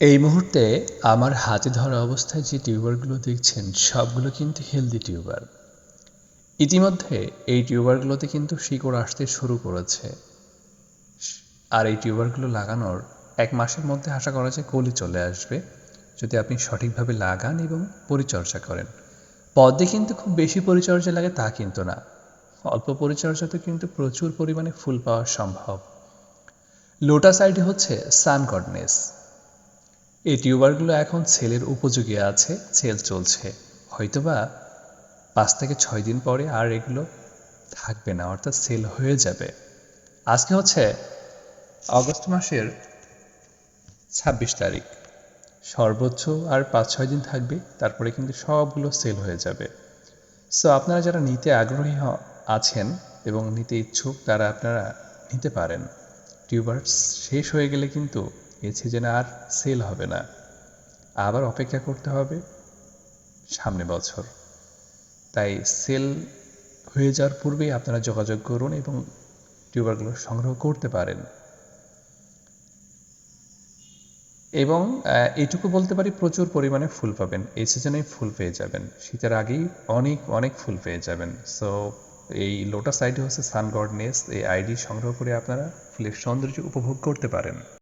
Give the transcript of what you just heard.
এই মুহূর্তে আমার হাতে ধরা অবস্থায় যে টিউবারগুলো দেখছেন, সবগুলো কিন্তু হেলদি টিউবার। ইতিমধ্যে এই টিউবারগুলোতে কিন্তু শিকড় আসতে শুরু করেছে। আর এই টিউবারগুলো লাগানোর এক মাসের মধ্যে আশা করা যায় কলি চলে আসবে। যদি আপনি সঠিকভাবে লাগান এবং পরিচর্যা করেন। পদ্মে কিন্তু খুব বেশি পরিচর্যা লাগে তা কিন্তু না। অল্প পরিচর্যাতে কিন্তু প্রচুর পরিমাণে ফুল পাওয়া সম্ভব। লোটাস আইডি হচ্ছে সানকডনেস এই টিউবারগুলো এখন সেলের উপযোগী আছে, সেল চলছে। হয়তোবা পাঁচ থেকে ছয় দিন পরে আর এগুলো থাকবে না, অর্থাৎ সেল হয়ে যাবে। আজকে হচ্ছে আগস্ট মাসের ছাব্বিশ তারিখ। সর্বোচ্চ আর পাঁচ, ছয় দিন থাকবে, তারপরে কিন্তু সবগুলো সেল হয়ে যাবে। সো আপনারা যারা নিতে আগ্রহী আছেন এবং নিতে ইচ্ছুক, তারা আপনারা নিতে পারেন। টিউবার শেষ হয়ে গেলে কিন্তু এই সিজনে আর সেল হবে না। আবার অপেক্ষা করতে হবে সামনে বছর। তাই সেল হয়ে যাওয়ার পূর্বেই আপনারা যোগাযোগ করুন এবং টিউবারগুলো সংগ্রহ করতে পারেন। এবং এটুকু বলতে পারি প্রচুর পরিমাণে ফুল পাবেন। এই সিজনে ফুল পেয়ে যাবেন। শীতের আগেই অনেক অনেক ফুল পেয়ে যাবেন। সো এই লোটাস আইডি হচ্ছে সানগড নেস এই আইডি সংগ্রহ করে আপনারা ফুলের সৌন্দর্য উপভোগ করতে পারেন।